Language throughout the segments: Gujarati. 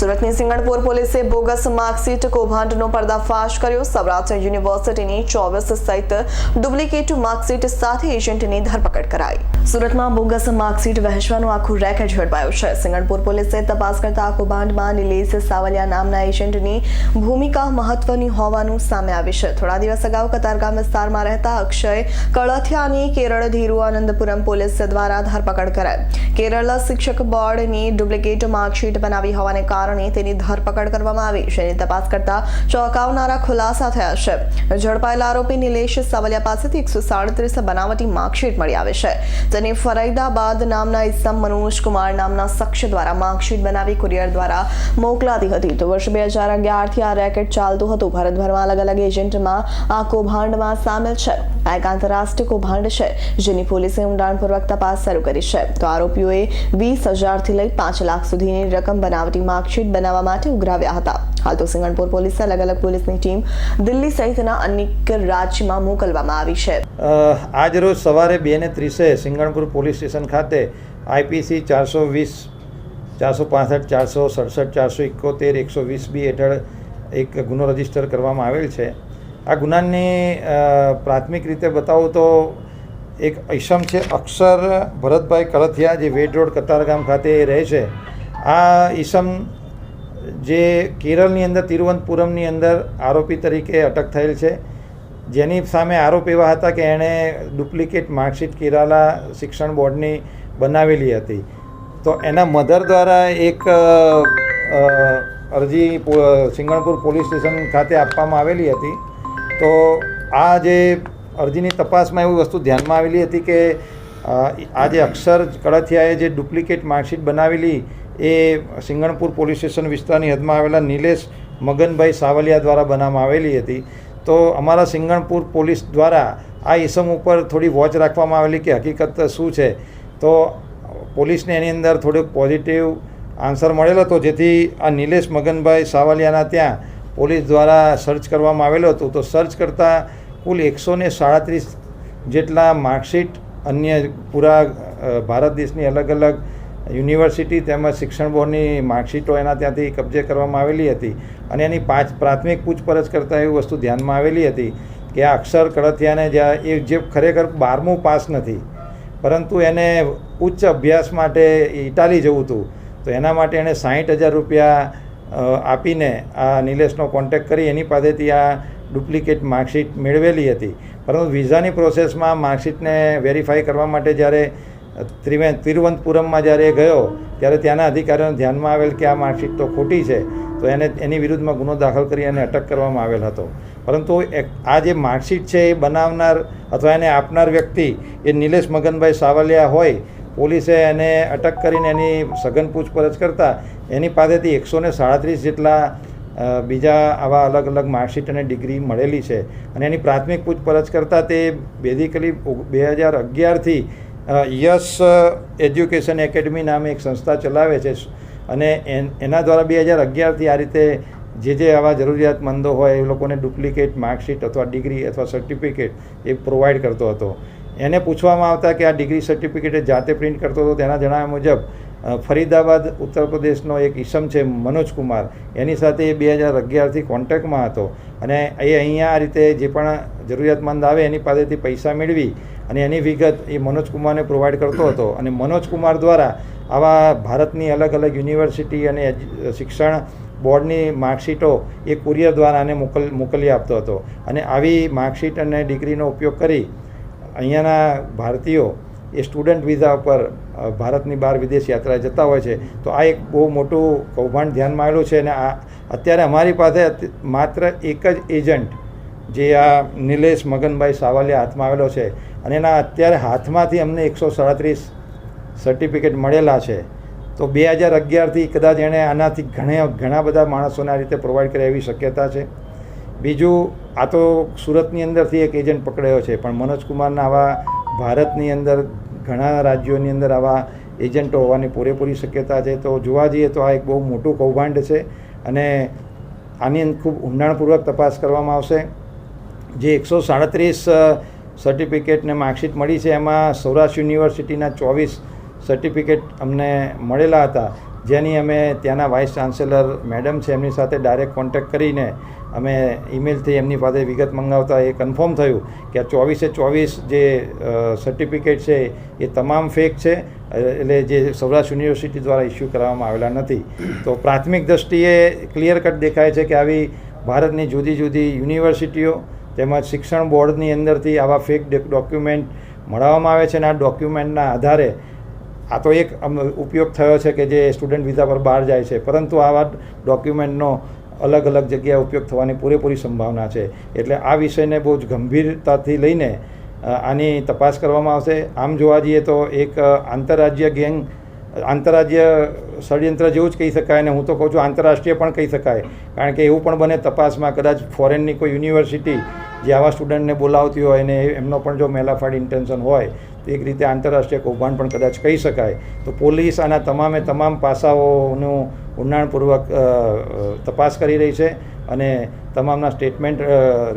સુરતની સિંગણપુર પોલીસે બોગસ માર્કશીટ કૌભાંડનો પર્દાફાશ કર્યો. સૌરાષ્ટ્ર યુનિવર્સિટીની ચોવીસ સહિત ડુપ્લિકેટ માર્કશીટ સાથે એજન્ટની ધરપકડ કરાઈ. સુરતમાં બોગસ માર્કશીટ વહેંચવાનું આખું રેકેટ ઝડપાયું છે. સિંગણપુર પોલીસે તપાસ કરતા કૌભાંડમાં નિલેશ સાવલિયા નામના એજન્ટની ભૂમિકા મહત્વની હોવાનું સામે આવ્યું છે. થોડા દિવસ અગાઉ કતારગામ વિસ્તારમાં રહેતા અક્ષય કળથિયાની કેરળ ધીરુ આનંદપુરમ પોલીસ દ્વારા ધરપકડ કરાઈ. કેરળ શિક્ષક બોર્ડની ડુપ્લિકેટ માર્કશીટ બનાવી હોવાને કારણે તેની ધરપકડ કરવામાં આવી જેની તપાસ કરતા ચોંકાવનારા ખુલાસા થયા છે. ઝડપાયેલા આરોપી નિલેશ સાવલિયા પાસેથી એકસો સાડત્રીસ બનાવટી માર્કશીટ મળી આવે છે. તેને ફરીદાબાદ નામના ઇસમ મનોજ નામના શખ્સ દ્વારા માર્કશીટ બનાવી કુરિયર દ્વારા મોકલાતી હતી. તો વર્ષ બે હજાર અગિયારથી આ રેકેટ ચાલતું હતું. ભારતભરમાં અલગ અલગ એજન્ટમાં આ કૌભાંડમાં સામેલ છે. આ એક આંતરરાષ્ટ્રીય કૌભાંડ છે, જેની પોલીસે ઊંડાણપૂર્વક તપાસ શરૂ કરી છે. તો આરોપીઓએ વીસ હજારથી લઈ પાંચ લાખ સુધીની રકમ બનાવટી માર્કશીટ બનાવવા માટે ઉઘરાવ્યા હતા હાલ તો સિંગણપુર પોલીસે અલગ અલગ પોલીસની ટીમ દિલ્હી સહિતના અનેક રાજ્યમાં મોકલવામાં આવી છે આજ રોજ સવારે બે ને ત્રીસે સિંગણપુર પોલીસ સ્ટેશન ખાતે આઈપીસી ચારસો વીસ ચારસો પાસઠ ચારસો સડસઠ ચારસો એકોતેર એકસો વીસ બી હેઠળ એક ગુનો રજિસ્ટર કરવામાં આવેલ છે. આ ગુનાની પ્રાથમિક રીતે બતાવું તો એક ઈસમ છે, અક્ષર ભરતભાઈ કળથિયા, જે વેડ રોડ કતારગામ ખાતે રહે છે. આ ઈસમ જે કેરળની અંદર, તિરુવનંતપુરમની અંદર આરોપી તરીકે અટક થયેલ છે. જેની સામે આરોપ એવા હતા કે એણે ડુપ્લિકેટ માર્કશીટ કેરાલા શિક્ષણ બોર્ડની બનાવેલી હતી. તો એના મધર દ્વારા એક અરજી સિંગણપુર પોલીસ સ્ટેશન ખાતે આપવામાં આવેલી હતી. તો આ જે અરજીની તપાસમાં એવી વસ્તુ ધ્યાનમાં આવેલી હતી કે આ જે અક્ષર કળથિયાએ જે ડુપ્લિકેટ માર્કશીટ બનાવેલી એ સિંગણપુર પોલીસ સ્ટેશન વિસ્તારની હદમાં આવેલા નિલેશ મગનભાઈ સાવલિયા દ્વારા બનાવવામાં આવેલી હતી. તો અમારા સિંગણપુર પોલીસ દ્વારા આ ઇસમ ઉપર થોડી વોચ રાખવામાં આવેલી કે હકીકત શું છે? તો પોલીસને એની અંદર થોડુંક પોઝિટિવ આન્સર મળેલો હતો, જેથી આ નિલેશ મગનભાઈ સાવલિયાના ત્યાં પોલીસ દ્વારા સર્ચ કરવામાં આવેલું હતું. તો સર્ચ કરતાં કુલ એકસો ને સાડત્રીસ જેટલા માર્કશીટ અન્ય પૂરા ભારત દેશની અલગ અલગ યુનિવર્સિટી તેમજ શિક્ષણ બોર્ડની માર્કશીટો એના ત્યાંથી કબજે કરવામાં આવેલી હતી અને એની પાંચ પ્રાથમિક પૂછપરછ કરતાં એવી વસ્તુ ધ્યાનમાં આવેલી હતી કે આ અક્ષર કડથિયાને જ્યાં એ જે ખરેખર બારમું પાસ નથી, પરંતુ એને ઉચ્ચ અભ્યાસ માટે ઇટાલી જવું હતું, તો એના માટે એણે સાહીઠ હજાર રૂપિયા આપીને આ નિલેશનો કોન્ટેક્ટ કરી એની પાસેથી આ ડુપ્લિકેટ માર્કશીટ મેળવેલી હતી. પરંતુ વિઝાની પ્રોસેસમાં માર્કશીટને વેરીફાઈ કરવા માટે જ્યારે ત્રિવે તિરુવનંતપુરમમાં જ્યારે એ ગયો, ત્યારે ત્યાંના અધિકારીઓને ધ્યાનમાં આવેલ કે આ માર્કશીટ તો ખોટી છે, તો એને એની વિરુદ્ધમાં ગુનો દાખલ કરી અને અટક કરવામાં આવેલ હતો. પરંતુ આ જે માર્કશીટ છે એ બનાવનાર અથવા એને આપનાર વ્યક્તિ એ નિલેશ મગનભાઈ સાવલિયા હોય, પોલીસે એને અટક કરીને એની સઘન પૂછપરછ કરતાં એની પાસેથી એકસો ને સાડત્રીસ જેટલા બીજા આવા અલગ અલગ માર્કશીટ અને ડિગ્રી મળેલી છે. અને એની પ્રાથમિક પૂછપરછ કરતાં તે બેઝિકલી બે હજાર અગિયારથી યસ એજ્યુકેશન એકેડમી નામે એક સંસ્થા ચલાવે છે. અને એન- દ્વારા બે હજાર અગિયારથી આ રીતે જે જે આવા જરૂરિયાતમંદો હોય, એ લોકોને ડુપ્લિકેટ માર્કશીટ અથવા ડિગ્રી અથવા સર્ટિફિકેટ એ પ્રોવાઈડ કરતો હતો. એને પૂછવામાં આવતા કે આ ડિગ્રી સર્ટિફિકેટ જાતે પ્રિન્ટ કરતો હતો, તેના જણાવ્યા મુજબ ફરીદાબાદ, ઉત્તર પ્રદેશનો એક ઈસમ છે, મનોજ કુમાર. એની સાથે એ બે હજાર અગિયારથી કોન્ટેક્ટમાં હતો. અને એ અહીંયા આ રીતે જે પણ જરૂરિયાતમંદ આવે, એની પાસેથી પૈસા મેળવી અને એની વિગત એ મનોજ કુમારને પ્રોવાઈડ કરતો હતો. અને મનોજ કુમાર દ્વારા આવા ભારતની અલગ અલગ યુનિવર્સિટી અને શિક્ષણ બોર્ડની માર્કશીટો એ કુરિયર દ્વારા આને મોકલ, મોકલી આપતો હતો. અને આવી માર્કશીટ અને ડિગ્રીનો ઉપયોગ કરી અહીંયાના ભારતીયો એ સ્ટુડન્ટ વિઝા ઉપર ભારતની બહાર વિદેશ યાત્રા જતા હોય છે. તો આ એક બહુ મોટું કૌભાંડ ધ્યાનમાં આવેલું છે. અને આ, અત્યારે અમારી પાસે માત્ર એક જ એજન્ટ જે આ નિલેશ મગનભાઈ સાવલિયા હાથમાં આવેલો છે. અને એના અત્યારે હાથમાંથી અમને એકસો સાડત્રીસ સર્ટિફિકેટ મળેલા છે. તો બે હજાર અગિયારથી કદાચ એણે આનાથી ઘણા ઘણા બધા માણસોને આ રીતે પ્રોવાઈડ કરે એવી શક્યતા છે. બીજું, આ તો સુરતની અંદરથી એક એજન્ટ પકડાયો છે, પણ મનોજ કુમારના આવા ભારતની અંદર ઘણા રાજ્યોની અંદર આવા એજન્ટો હોવાની પૂરેપૂરી શક્યતા છે. તો જોવા જઈએ તો આ એક બહુ મોટું કૌભાંડ છે અને આની ખૂબ ઊંડાણપૂર્વક તપાસ કરવામાં આવશે. જે એકસો સાડત્રીસ સર્ટિફિકેટ ને માર્કશીટ મળી છે. એમાં સૌરાષ્ટ્ર યુનિવર્સિટીના ચોવીસ સર્ટિફિકેટ અમને મળેલા હતા. જેની અમે ત્યાંના વાઇસ ચાન્સેલર મેડમ છે, એમની સાથે ડાયરેક્ટ કોન્ટેક્ટ કરીને અમે ઈમેલથી એમની પાસે વિગત મંગાવતા એ કન્ફર્મ થયું કે આ ચોવીસે ચોવીસ જે સર્ટિફિકેટ છે એ તમામ ફેક છે. એટલે જે સૌરાષ્ટ્ર યુનિવર્સિટી દ્વારા ઇસ્યુ કરવામાં આવેલા નથી. તો પ્રાથમિક દ્રષ્ટિએ ક્લિયર કટ દેખાય છે કે આવી ભારતની જુદી જુદી યુનિવર્સિટીઓ તેમજ શિક્ષણ બોર્ડની અંદરથી આવા ફેક ડોક્યુમેન્ટ મળવામાં આવે છે અને આ ડોક્યુમેન્ટના આધારે આ તો એક ઉપયોગ થયો છે કે જે સ્ટુડન્ટ વિઝા પર બહાર જાય છે. પરંતુ આવા ડોક્યુમેન્ટનો અલગ અલગ જગ્યાએ ઉપયોગ થવાની પૂરેપૂરી સંભાવના છે. એટલે આ વિષયને બહુ જ ગંભીરતાથી લઈને આની તપાસ કરવામાં આવશે. આમ જોવા જઈએ તો એક આંતરરાજ્ય ગેંગ આંતરરાજ્ય ષડયંત્ર જેવું જ કહી શકાય અને હું તો કહું છું આંતરરાષ્ટ્રીય પણ કહી શકાય. કારણ કે એવું પણ બને તપાસમાં કદાચ ફોરેનની કોઈ યુનિવર્સિટી જે આવા સ્ટુડન્ટને બોલાવતી હોય અને એમનો પણ જો મેલાફાડ ઇન્ટેન્શન હોય, તો એક રીતે આંતરરાષ્ટ્રીય કૌભાંડ પણ કદાચ કહી શકાય. તો પોલીસ આના તમામે તમામ પાસાઓનું ઊંડાણપૂર્વક તપાસ કરી રહી છે અને તમામના સ્ટેટમેન્ટ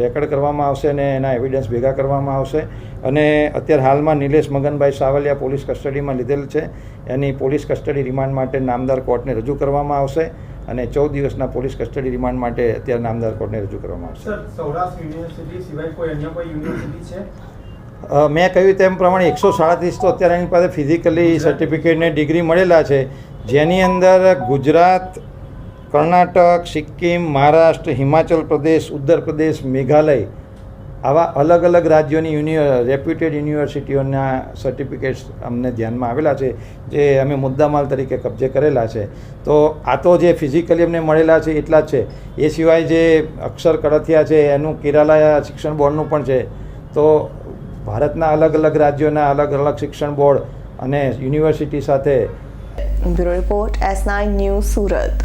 રેકોર્ડ કરવામાં આવશે અને એના એવિડન્સ ભેગા કરવામાં આવશે. અને અત્યારે હાલમાં નિલેશ મગનભાઈ સાવલિયા પોલીસ કસ્ટડીમાં લીધેલ છે. એની પોલીસ કસ્ટડી રિમાન્ડ માટે નામદાર કોર્ટને રજૂ કરવામાં આવશે. અને ચૌદ દિવસના પોલીસ કસ્ટડી રિમાન્ડ માટે અત્યારે નામદાર કોર્ટને રજૂ કરવામાં આવશે. સૌરાષ્ટ્ર યુનિવર્સિટી સિવાય કોઈ અન્ય કોઈ યુનિવર્સિટી છે? મેં કહ્યું તેમ પ્રમાણે એકસો સાડત્રીસ તો અત્યારે એની પાસે ફિઝિકલી સર્ટિફિકેટને ડિગ્રી મળેલા છે. જેની અંદર ગુજરાત કર્ણાટક સિક્કિમ મહારાષ્ટ્ર હિમાચલ પ્રદેશ ઉત્તર પ્રદેશ મેઘાલય આવા અલગ અલગ રાજ્યોની યુનિ, રેપ્યુટેડ યુનિવર્સિટીઓના સર્ટિફિકેટ્સ અમને ધ્યાનમાં આવેલા છે, જે અમે મુદ્દામાલ તરીકે કબજે કરેલા છે. તો આ તો જે ફિઝિકલી અમને મળેલા છે, એટલા જ છે. એ સિવાય જે અક્ષર કડથિયા છે, એનું કેરાલા શિક્ષણ બોર્ડનું પણ છે. તો ભારતના અલગ અલગ રાજ્યોના અલગ અલગ શિક્ષણ બોર્ડ અને યુનિવર્સિટી સાથે bureau report, S nine news Surat.